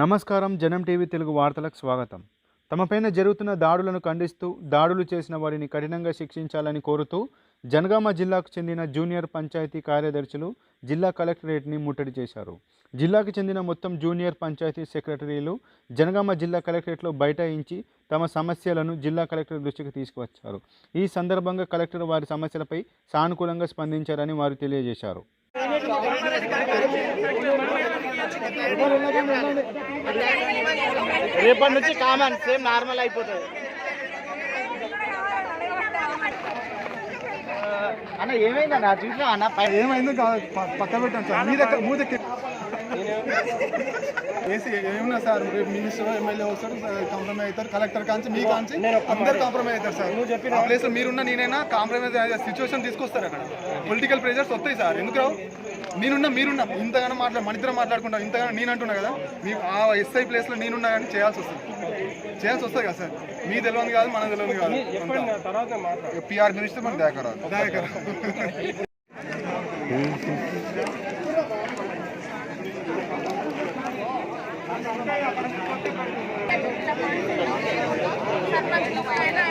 నమస్కారం జనం టీవీ తెలుగు వార్తలకు స్వాగతం. తమపైన జరుగుతున్న దాడులను ఖండిస్తూ దాడులు చేసిన వారిని కఠినంగా శిక్షించాలని కోరుతూ జనగామ జిల్లాకు చెందిన జూనియర్ పంచాయతీ కార్యదర్శులు జిల్లా కలెక్టరేట్ని ముట్టడి చేశారు. జిల్లాకు చెందిన మొత్తం జూనియర్ పంచాయతీ సెక్రటరీలు జనగామ జిల్లా కలెక్టరేట్లో బైఠాయించి తమ సమస్యలను జిల్లా కలెక్టర్ దృష్టికి తీసుకువచ్చారు. ఈ సందర్భంగా కలెక్టర్ వారి సమస్యలపై సానుకూలంగా స్పందించారని వారు తెలియజేశారు. రేపటి నుంచి కామన్ సేమ్ నార్మల్ అయిపోతుంది. అన్న ఏమైందన్న చూసినా అన్న? ఏమైందో? పక్క పెట్టాను సార్. మీ దగ్గర మూత ఏసీ ఏమన్నా సార్? రేపు మినిస్టర్ ఎమ్మెల్యే వస్తారు కాంప్రమైజ్ అవుతారు. కలెక్టర్ కాంచి మీ కాంచి అందరు కాంప్రమైజ్ అవుతారు సార్. నువ్వు చెప్పిన ప్లేస్ మీరున్న నేనైనా కాంప్రమైజ్ సిచ్యువేషన్ తీసుకొస్తారు అక్కడ. పొలిటికల్ ప్రెషర్స్ వస్తాయి సార్. ఎందుకు రావు? నేనున్నా మీరున్నా ఇంతగానో మాట్లా మన ఇద్దరం మాట్లాడుకుంటాం ఇంతగానో నేను అంటున్నా కదా మీ ఆ ఎస్ఐ ప్లేస్లో నేనున్నా కానీ చేయాల్సి వస్తుంది. చేయాల్సి వస్తుంది కదా సార్. మీ తెలియదు కాదు మన తెలియదు కాదు. పిఆర్ మినిస్టర్ మన దగ్గర ఏదైనా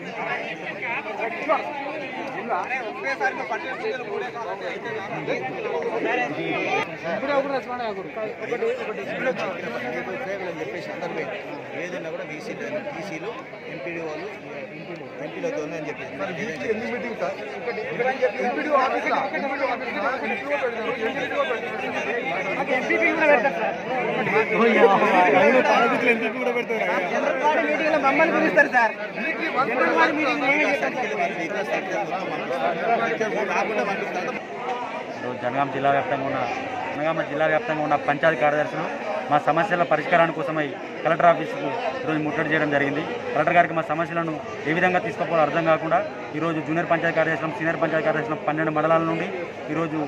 టీసీలు వాళ్ళు అని చెప్పేసి ఎన్ని మీటింగ్ సార్ ఎంపీడీ మమ్మల్ని పిలుస్తారు సార్. ఈరోజు జనగామ జిల్లా వ్యాప్తంగా ఉన్న జనగామ జిల్లా వ్యాప్తంగా ఉన్న పంచాయతీ కార్యదర్శులు మా సమస్యల పరిష్కారాని కోసమై కలెక్టర్ ఆఫీసుకు ఈరోజు ముట్టడి చేయడం జరిగింది. కలెక్టర్ గారికి మా సమస్యలను ఏ విధంగా తీసుకోవాలో అర్థం కాకుండా ఈరోజు జూనియర్ పంచాయతీ కార్యదర్శులు సీనియర్ పంచాయతీ కార్యదర్శులు పన్నెండు మండలాల నుండి ఈరోజు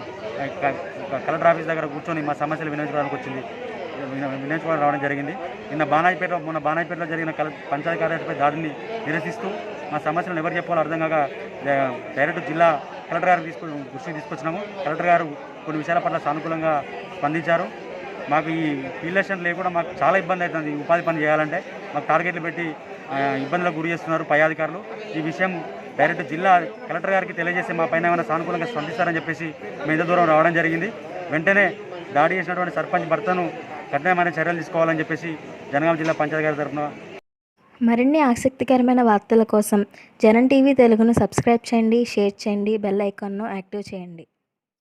కలెక్టర్ ఆఫీస్ దగ్గర కూర్చొని మా సమస్యలు వినియోగించడానికి వచ్చింది. వినియోగించుకోవడం రావడం జరిగింది. నిన్న బానాయిపేట మొన్న బానాయిపేటలో జరిగిన కల పంచాయతీ కార్యదర్శిపై దాడిని నిరసిస్తూ మా సమస్యలను ఎవరు చెప్పాలో అర్థం కాక డైరెక్ట్ జిల్లా కలెక్టర్ గారు తీసుకు దృష్టికి తీసుకొచ్చినాము. కలెక్టర్ గారు కొన్ని విషయాల పట్ల సానుకూలంగా స్పందించారు. మాకు ఈ రిలేషన్ లేకుండా మాకు చాలా ఇబ్బంది అవుతుంది. ఉపాధి పని చేయాలంటే మాకు టార్గెట్లు పెట్టి ఇబ్బందులకు గురి చేస్తున్నారు పై అధికారులు. ఈ విషయం డైరెక్ట్ జిల్లా కలెక్టర్ గారికి తెలియజేసి మా పైన ఏమైనా సానుకూలంగా స్పందిస్తారని చెప్పేసి మేము ఇంత దూరం రావడం జరిగింది. వెంటనే దాడి చేసినటువంటి సర్పంచ్ భర్తను కఠినమైన చర్యలు తీసుకోవాలని చెప్పేసి జనగామ జిల్లా పంచాయతీ గారి తరఫున మరిన్ని ఆసక్తికరమైన వార్తల కోసం జనం టీవీ తెలుగును సబ్స్క్రైబ్ చేయండి షేర్ చేయండి బెల్ ఐకాన్ను యాక్టివ్ చేయండి.